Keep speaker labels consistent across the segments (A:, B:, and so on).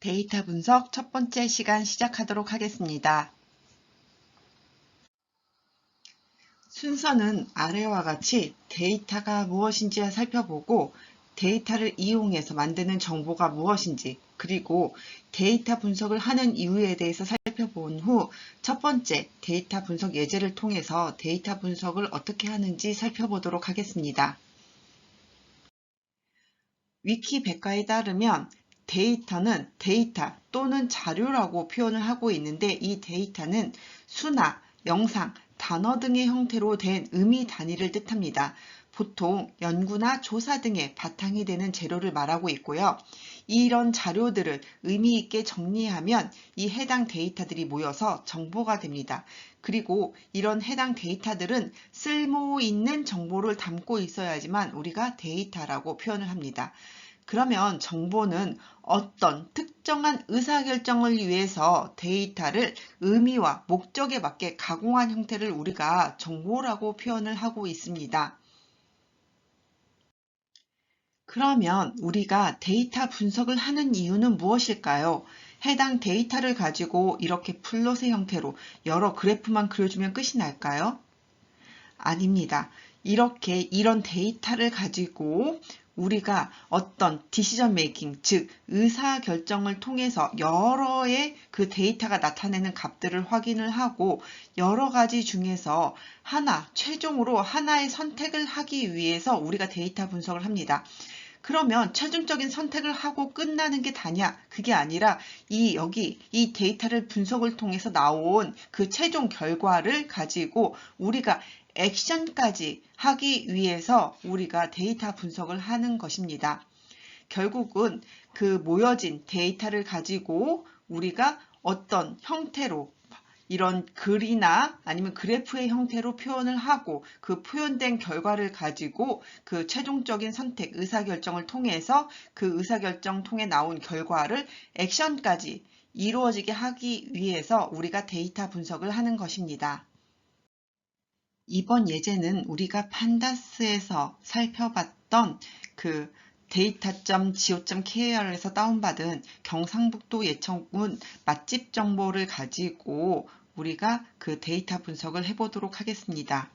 A: 데이터 분석 첫 번째 시간 시작하도록 하겠습니다. 순서는 아래와 같이 데이터가 무엇인지 살펴보고 데이터를 이용해서 만드는 정보가 무엇인지 그리고 데이터 분석을 하는 이유에 대해서 살펴본 후 첫 번째 데이터 분석 예제를 통해서 데이터 분석을 어떻게 하는지 살펴보도록 하겠습니다. 위키 백과에 따르면 데이터는 데이터 또는 자료라고 표현을 하고 있는데 이 데이터는 수나 영상, 단어 등의 형태로 된 의미 단위를 뜻합니다. 보통 연구나 조사 등의 바탕이 되는 재료를 말하고 있고요. 이런 자료들을 의미 있게 정리하면 이 해당 데이터들이 모여서 정보가 됩니다. 그리고 이런 해당 데이터들은 쓸모 있는 정보를 담고 있어야지만 우리가 데이터라고 표현을 합니다. 그러면 정보는 어떤 특정한 의사결정을 위해서 데이터를 의미와 목적에 맞게 가공한 형태를 우리가 정보라고 표현을 하고 있습니다. 그러면 우리가 데이터 분석을 하는 이유는 무엇일까요? 해당 데이터를 가지고 이렇게 플롯의 형태로 여러 그래프만 그려주면 끝이 날까요? 아닙니다. 이렇게 이런 데이터를 가지고 우리가 어떤 디시전 메이킹, 즉 의사 결정을 통해서 여러의 그 데이터가 나타내는 값들을 확인을 하고 여러 가지 중에서 하나, 최종으로 하나의 선택을 하기 위해서 우리가 데이터 분석을 합니다. 그러면 최종적인 선택을 하고 끝나는 게 다냐? 그게 아니라 이 여기 이 데이터를 분석을 통해서 나온 그 최종 결과를 가지고 우리가 액션까지 하기 위해서 우리가 데이터 분석을 하는 것입니다. 결국은 그 모여진 데이터를 가지고 우리가 어떤 형태로 이런 글이나 아니면 그래프의 형태로 표현을 하고 그 표현된 결과를 가지고 그 최종적인 선택, 의사결정을 통해서 그 의사결정 통해 나온 결과를 액션까지 이루어지게 하기 위해서 우리가 데이터 분석을 하는 것입니다. 이번 예제는 우리가 판다스에서 살펴봤던 그 데이터.go.kr에서 다운받은 경상북도 예천군 맛집 정보를 가지고 우리가 그 데이터 분석을 해보도록 하겠습니다.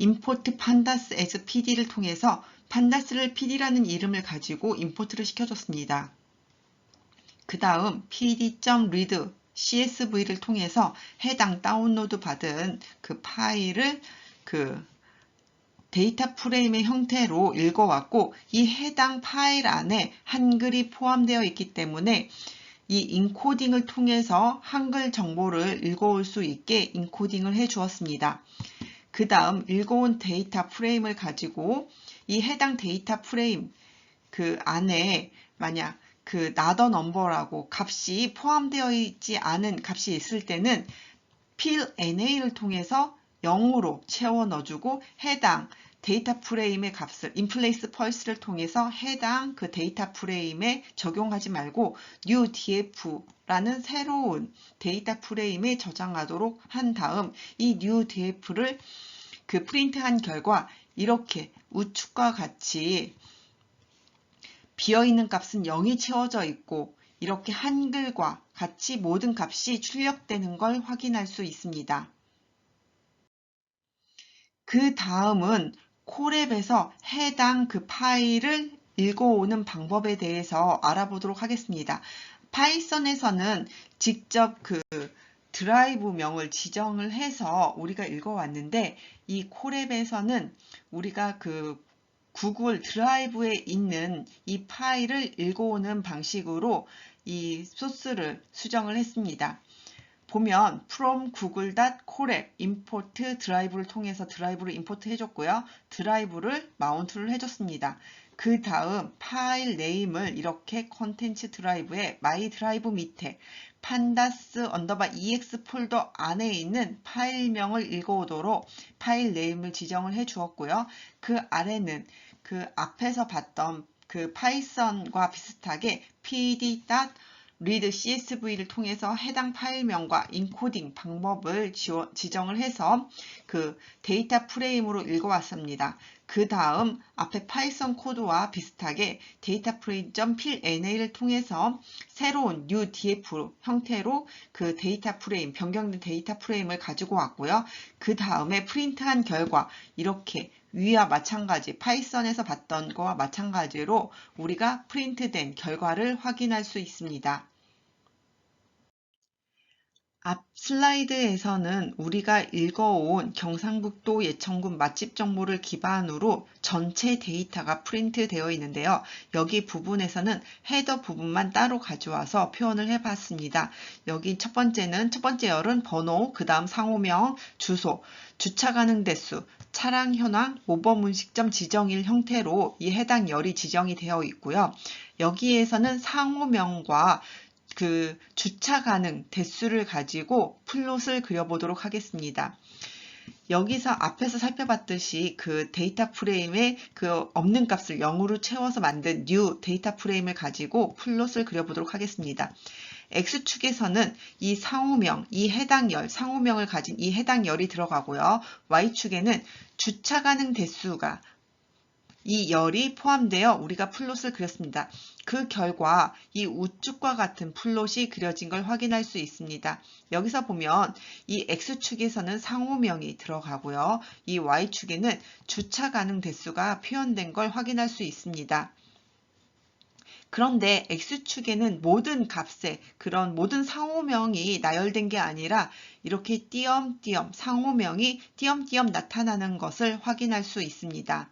A: import pandas as pd를 통해서 판다스를 pd라는 이름을 가지고 임포트를 시켜줬습니다. 그 다음 pd.read CSV를 통해서 해당 다운로드 받은 그 파일을 그 데이터 프레임의 형태로 읽어왔고 이 해당 파일 안에 한글이 포함되어 있기 때문에 이 인코딩을 통해서 한글 정보를 읽어올 수 있게 인코딩을 해 주었습니다. 그 다음 읽어온 데이터 프레임을 가지고 이 해당 데이터 프레임 그 안에 만약 그 나더 넘버라고 값이 포함되어 있지 않은 값이 있을 때는 fill NA를 통해서 0으로 채워 넣어주고 해당 데이터 프레임의 값을 인플레이스 펄스를 통해서 해당 그 데이터 프레임에 적용하지 말고 new df라는 새로운 데이터 프레임에 저장하도록 한 다음 이 new df를 그 프린트한 결과 이렇게 우측과 같이 비어있는 값은 0이 채워져 있고 이렇게 한글과 같이 모든 값이 출력되는 걸 확인할 수 있습니다. 그 다음은 콜앱에서 해당 그 파일을 읽어오는 방법에 대해서 알아보도록 하겠습니다. 파이썬에서는 직접 그 드라이브 명을 지정을 해서 우리가 읽어왔는데 이 콜앱에서는 우리가 그 구글 드라이브에 있는 이 파일을 읽어오는 방식으로 이 소스를 수정을 했습니다. 보면 from google.colab import 드라이브를 통해서 드라이브를 임포트 해줬고요. 드라이브를 마운트를 해줬습니다. 그 다음 파일 네임을 이렇게 컨텐츠 드라이브에 마이 드라이브 밑에 판다스 언더바 ex 폴더 안에 있는 파일명을 읽어오도록 파일 네임을 지정을 해 주었고요. 그 아래는 그 앞에서 봤던 그 파이썬과 비슷하게 pd. Read CSV를 통해서 해당 파일명과 인코딩 방법을 지워, 지정을 해서 그 데이터 프레임으로 읽어왔습니다. 그 다음 앞에 파이썬 코드와 비슷하게 데이터 프레임.필NA를 통해서 새로운 new df 형태로 그 데이터 프레임, 변경된 데이터 프레임을 가지고 왔고요. 그 다음에 프린트한 결과 이렇게 위와 마찬가지 파이썬에서 봤던 거와 마찬가지로 우리가 프린트된 결과를 확인할 수 있습니다. 앞 슬라이드에서는 우리가 읽어온 경상북도 예천군 맛집 정보를 기반으로 전체 데이터가 프린트 되어 있는데요. 여기 부분에서는 헤더 부분만 따로 가져와서 표현을 해봤습니다. 여기 첫 번째는 첫 번째 열은 번호, 그 다음 상호명, 주소, 주차 가능 대수, 차량 현황, 모범 음식점 지정일 형태로 이 해당 열이 지정이 되어 있고요. 여기에서는 상호명과 그 주차 가능 대수를 가지고 플롯을 그려보도록 하겠습니다. 여기서 앞에서 살펴봤듯이 그 데이터 프레임에 그 없는 값을 0으로 채워서 만든 new 데이터 프레임을 가지고 플롯을 그려보도록 하겠습니다. X축에서는 이 상호명, 이 해당 열, 상호명을 가진 이 해당 열이 들어가고요. Y축에는 주차 가능 대수가 이 열이 포함되어 우리가 플롯을 그렸습니다. 그 결과 이 우측과 같은 플롯이 그려진 걸 확인할 수 있습니다. 여기서 보면 이 X축에서는 상호명이 들어가고요. 이 Y축에는 주차 가능 대수가 표현된 걸 확인할 수 있습니다. 그런데 X축에는 모든 값에 그런 모든 상호명이 나열된 게 아니라 이렇게 띄엄띄엄 상호명이 띄엄띄엄 나타나는 것을 확인할 수 있습니다.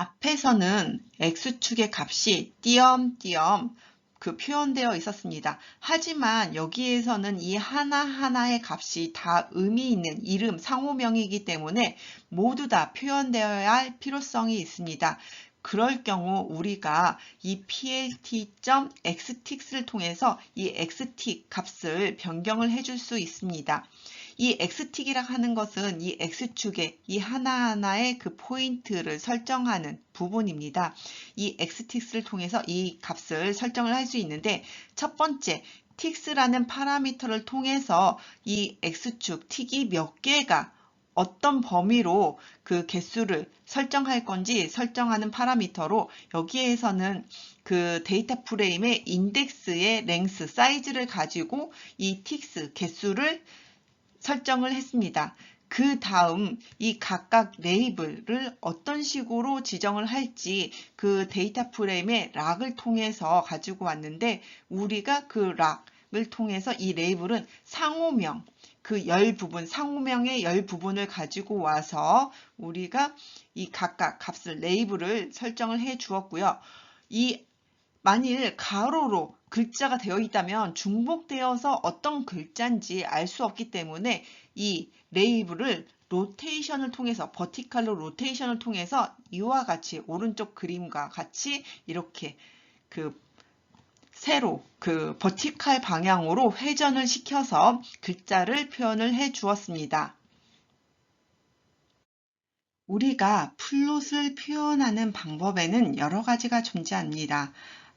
A: 앞에서는 X축의 값이 띄엄띄엄 그 표현되어 있었습니다. 하지만 여기에서는 이 하나하나의 값이 다 의미 있는 이름, 상호명이기 때문에 모두 다 표현되어야 할 필요성이 있습니다. 그럴 경우 우리가 이 plt.xtix를 통해서 이 xt 값을 변경을 해줄 수 있습니다. 이 x틱이라 하는 것은 이 x축의 이 하나하나의 그 포인트를 설정하는 부분입니다. 이 x틱스를 통해서 이 값을 설정을 할 수 있는데 첫 번째 틱스라는 파라미터를 통해서 이 x축 틱이 몇 개가 어떤 범위로 그 개수를 설정할 건지 설정하는 파라미터로 여기에서는 그 데이터 프레임의 인덱스의 랭스, 사이즈를 가지고 이 틱스 개수를 설정을 했습니다. 그 다음 이 각각 레이블을 어떤 식으로 지정을 할지 그 데이터 프레임의 락을 통해서 가지고 왔는데 우리가 그 락을 통해서 이 레이블은 상호명 그 열 부분, 상호명의 열 부분을 가지고 와서 우리가 이 각각 값을 레이블을 설정을 해 주었고요. 이 만일 가로로 글자가 되어 있다면 중복되어서 어떤 글자인지 알 수 없기 때문에 이 레이블을 로테이션을 통해서 버티칼로 로테이션을 통해서 이와 같이 오른쪽 그림과 같이 이렇게 그 세로 그 버티칼 방향으로 회전을 시켜서 글자를 표현을 해 주었습니다. 우리가 플롯을 표현하는 방법에는 여러 가지가 존재합니다.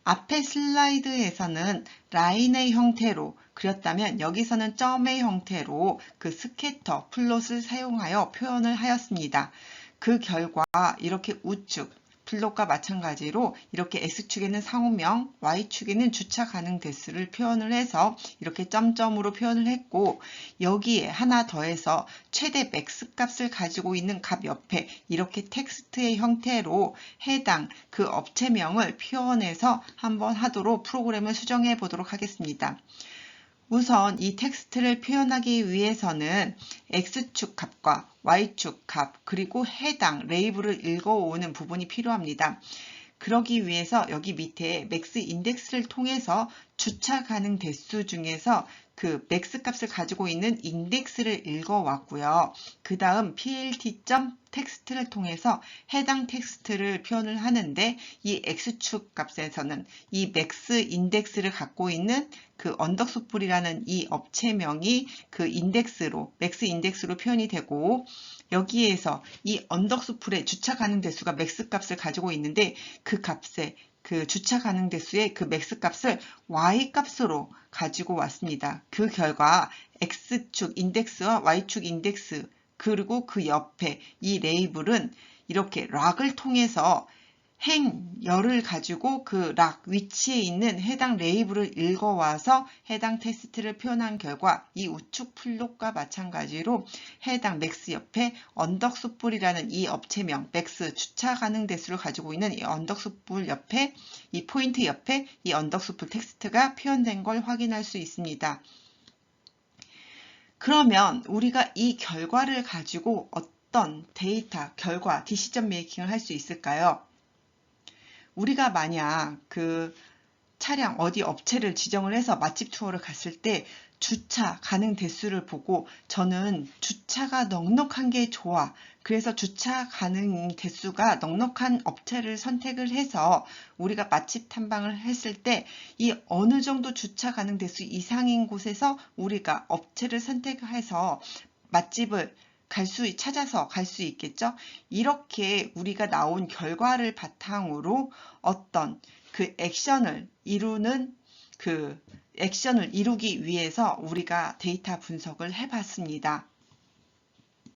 A: 앞에 슬라이드에서는 라인의 형태로 그렸다면 여기서는 점의 형태로 그 스캐터, 플롯을 사용하여 표현을 하였습니다. 그 결과 이렇게 우측, 플롯과 마찬가지로 이렇게 X축에는 상호명, Y축에는 주차 가능 대수를 표현을 해서 이렇게 점점으로 표현을 했고 여기에 하나 더해서 최대 맥스 값을 가지고 있는 값 옆에 이렇게 텍스트의 형태로 해당 그 업체명을 표현해서 한번 하도록 프로그램을 수정해 보도록 하겠습니다. 우선 이 텍스트를 표현하기 위해서는 X축 값과 Y축 값 그리고 해당 레이블을 읽어오는 부분이 필요합니다. 그러기 위해서 여기 밑에 맥스 인덱스를 통해서 주차 가능 대수 중에서 그 맥스 값을 가지고 있는 인덱스를 읽어왔고요. 그 다음 plt.텍스트를 통해서 해당 텍스트를 표현을 하는데 이 x축 값에서는 이 맥스 인덱스를 갖고 있는 그 언덕소풀이라는 이 업체명이 그 인덱스로 맥스 인덱스로 표현이 되고 여기에서 이 언덕수풀의 주차 가능 대수가 맥스 값을 가지고 있는데 그 값에 그 주차 가능 대수의 그 맥스 값을 y 값으로 가지고 왔습니다. 그 결과 x축 인덱스와 y축 인덱스 그리고 그 옆에 이 레이블은 이렇게 락을 통해서 행 열을 가지고 그 락 위치에 있는 해당 레이블을 읽어와서 해당 테스트를 표현한 결과 이 우측 플롯과 마찬가지로 해당 맥스 옆에 언덕수풀이라는 이 업체명 맥스 주차 가능 대수를 가지고 있는 이 언덕수풀 옆에 이 포인트 옆에 이 언덕수풀 텍스트가 표현된 걸 확인할 수 있습니다. 그러면 우리가 이 결과를 가지고 어떤 데이터, 결과, 디시전 메이킹을 할 수 있을까요? 우리가 만약 그 차량 어디 업체를 지정을 해서 맛집 투어를 갔을 때 주차 가능 대수를 보고 저는 주차가 넉넉한 게 좋아. 그래서 주차 가능 대수가 넉넉한 업체를 선택을 해서 우리가 맛집 탐방을 했을 때 이 어느 정도 주차 가능 대수 이상인 곳에서 우리가 업체를 선택해서 맛집을 갈 수, 찾아서 갈 수 있겠죠? 이렇게 우리가 나온 결과를 바탕으로 어떤 그 액션을 이루는 그 액션을 이루기 위해서 우리가 데이터 분석을 해봤습니다.